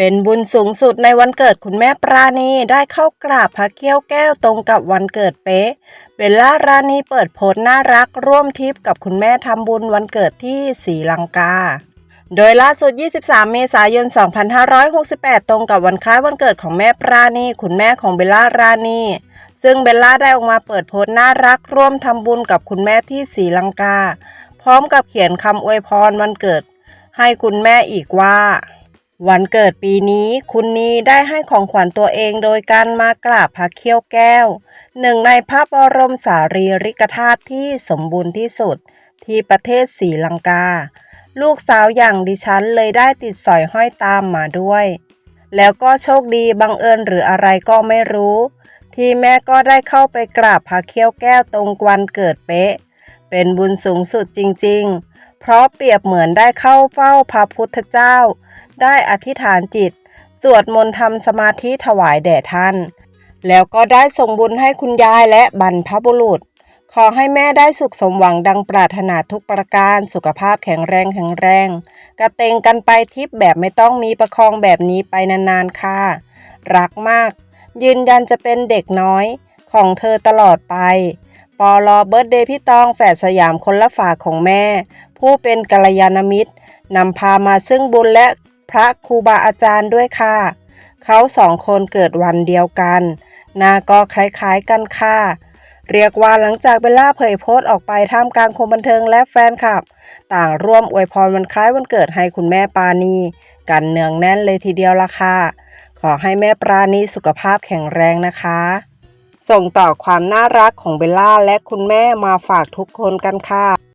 เป็นบุญสูงสุดในวันเกิดคุณแม่ปราณีได้เข้ากราบพระเกี้ยวแก้วตรงกับวันเกิดเป๊ะเบลล่ารานีเปิดโพสต์น่ารักร่วมทริปกับคุณแม่ทำบุญวันเกิดที่ศรีลังกา โดยล่าสุด 23 เมษายน 2568 ตรงกับวันคล้ายวันเกิดของแม่ปราณี คุณแม่ของเบลล่ารานีซึ่งเบลล่าได้ออกมาเปิดโพสต์น่ารักร่วมทำบุญกับคุณแม่ที่ศรีลังกา พร้อมกับเขียนคำอวยพรวันเกิด ให้คุณแม่อีกว่า วันเกิดปีนี้คุณนีได้ให้ของขวัญตัวเองโดยการมากราบพระเขี้ยวแก้ว หนึ่งในพระบรมสารีริกธาตุที่สมบูรณ์ที่สุดที่ประเทศศรีลังกา ลูกสาวอย่างดิฉันเลยได้ติดสอยห้อยตามมาด้วย แล้วก็โชคดีบังเอิญหรืออะไรก็ไม่รู้ ที่แม่ก็ได้เข้าไปกราบพระเขี้ยวแก้วตรงวันเกิดเป๊ะ เป็นบุญสูงสุดจริงๆ เพราะเปรียบเหมือนได้เข้าเฝ้าพระพุทธเจ้า ได้อธิษฐานจิต สวดมนต์ทำสมาธิถวายแด่ท่าน แล้วก็ได้ส่งบุญให้คุณยายและบรรพบุรุษ ขอให้แม่ได้สุขสมหวังดังปรารถนาทุกประการสุขภาพแข็งแรงแข็งแรง กระเตงกันไปทิพย์แบบไม่ต้องมีประคองแบบนี้ไปนานๆค่ะ รักมาก ยืนยันจะเป็นเด็กน้อยของเธอตลอดไปปอลอเบิร์ดเดย์พี่ตองแฝดสยามคนละฝากของแม่ ผู้เป็นกัลยาณมิตรนำพามาซึ่งบุญและ พระครูบาอาจารย์ด้วยค่ะ เขาสองคนเกิดวันเดียวกัน หน้าก็คล้ายๆกันค่ะ เรียกว่าหลังจากเบลล่าเผยโพสต์ออกไปท่ามกลางคนบันเทิงและแฟนคลับ ต่างร่วมอวยพรวันคล้ายวันเกิดให้คุณแม่ปานีกันเนืองแน่นเลยทีเดียวละค่ะ ขอให้แม่ปราณีสุขภาพแข็งแรงนะคะ ส่งต่อความน่ารักของเบลล่าและคุณแม่มาฝากทุกคนกันค่ะ